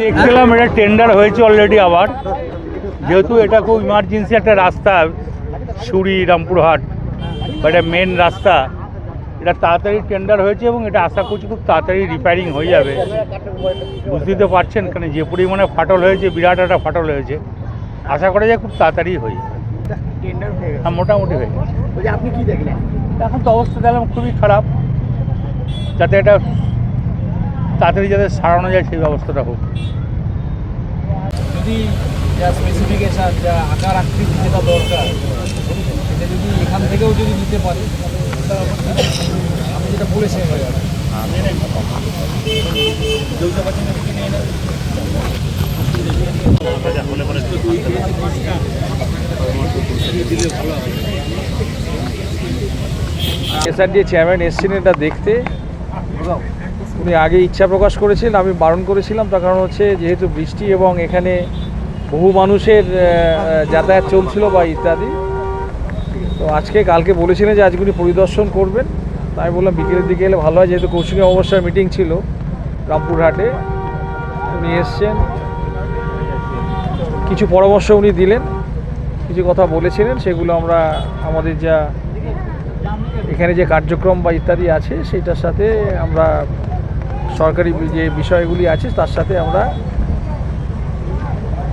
দেখছিলাম এটা টেন্ডার হয়েছে অলরেডি আবার। যেহেতু এটা খুব ইমার্জেন্সি একটা রাস্তা সুরি রামপুরহাট বা এটা মেন রাস্তা। এটা তাড়াতাড়ি টেন্ডার হয়েছে এবং এটা আশা করছি খুব তাড়াতাড়ি রিপেয়ারিং হয়ে যাবে। বুঝতেই তো পারছেন কারণ যে পরিমাণে ফাটল হয়েছে বিরাট একটা ফাটল হয়েছে। আশা করা যায় খুব তাড়াতাড়ি হয়ে হয়ে গেছে। হ্যাঁ মোটামুটি হয়ে গেছে। আপনি কি দেখলেন? এখন তো অবস্থা দেখলাম খুবই খারাপ। যাতে এটা তাড়াতাড়ি যাতে সারানো যায় সেই ব্যবস্থাটা হোক। যদি যা স্পেসিফিকেশান যা আকার আকৃতি যেটা দরকার সেটা যদি এখান থেকেও যদি নিতে পারে তাহলে আপনি যেটা হয়ে এসআরডি চেয়ারম্যান এসেছিলেন এটা দেখতে। উনি আগে ইচ্ছা প্রকাশ করেছিলেন, আমি বারণ করেছিলাম। তার কারণ হচ্ছে যেহেতু বৃষ্টি এবং এখানে বহু মানুষের যাতায়াত চলছিল বা ইত্যাদি, তো আজকে কালকে বলেছিলেন যে আজকে উনি পরিদর্শন করবেন। তাই বললাম বিকেলের দিকে এলে ভালো হয়, যেহেতু কৌশিকী অবস্থার মিটিং ছিল রামপুরহাটে উনি এসছেন। কিছু পরামর্শ উনি দিলেন, কিছু কথা বলেছিলেন, সেগুলো আমরা আমাদের যা এখানে যে কার্যক্রম বা ইত্যাদি আছে, সেটার সাথে আমরা সরকারি যে বিষয়গুলি আছে, তার সাথে আমরা,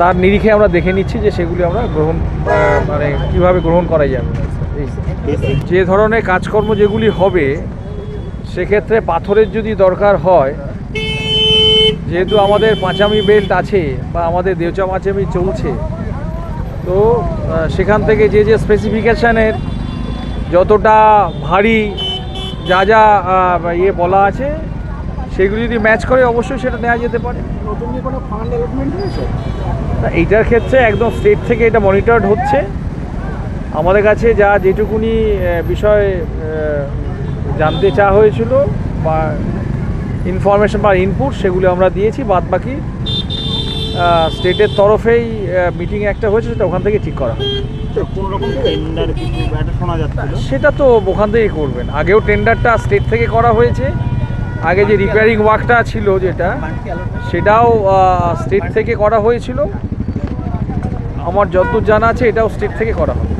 তার নিরিখে আমরা দেখে নিচ্ছি যে সেগুলি আমরা গ্রহণ মানে কীভাবে গ্রহণ করা যাবে যে ধরনের কাজকর্ম যেগুলি হবে, সেক্ষেত্রে পাথরের যদি দরকার হয়, যেহেতু আমাদের পাঁচামি বেল্ট আছে বা আমাদের দেওচা পাঁচামি চলছে, তো সেখান থেকে যে যে স্পেসিফিকেশানের যতটা ভারী যা যা ইয়ে বলা আছে সেগুলি যদি ম্যাচ করে অবশ্যই সেটা নেওয়া যেতে পারে। নতুন কি কোনো ফান্ড অ্যালটমেন্ট হয়েছে? এইটার ক্ষেত্রে একদম স্টেট থেকে এটা মনিটর্ড হচ্ছে। আমাদের কাছে যা যেটুকুনি বিষয় জানতে চাওয়া হয়েছিল বা ইনফরমেশন বা ইনপুট সেগুলো আমরা দিয়েছি। বাদ বাকি স্টেটের তরফেই মিটিং একটা হয়েছে সেটা ওখান থেকে ঠিক করা যাচ্ছিল? সেটা তো ওখান থেকেই করবেন। আগেও টেন্ডারটা স্টেট থেকে করা হয়েছে। আগে যে রিপেয়ারিং ওয়ার্কটা ছিল যেটা, সেটাও স্টেট থেকে করা হয়েছিল। আমার যত জানা আছে, এটাও স্টেট থেকে করা হবে।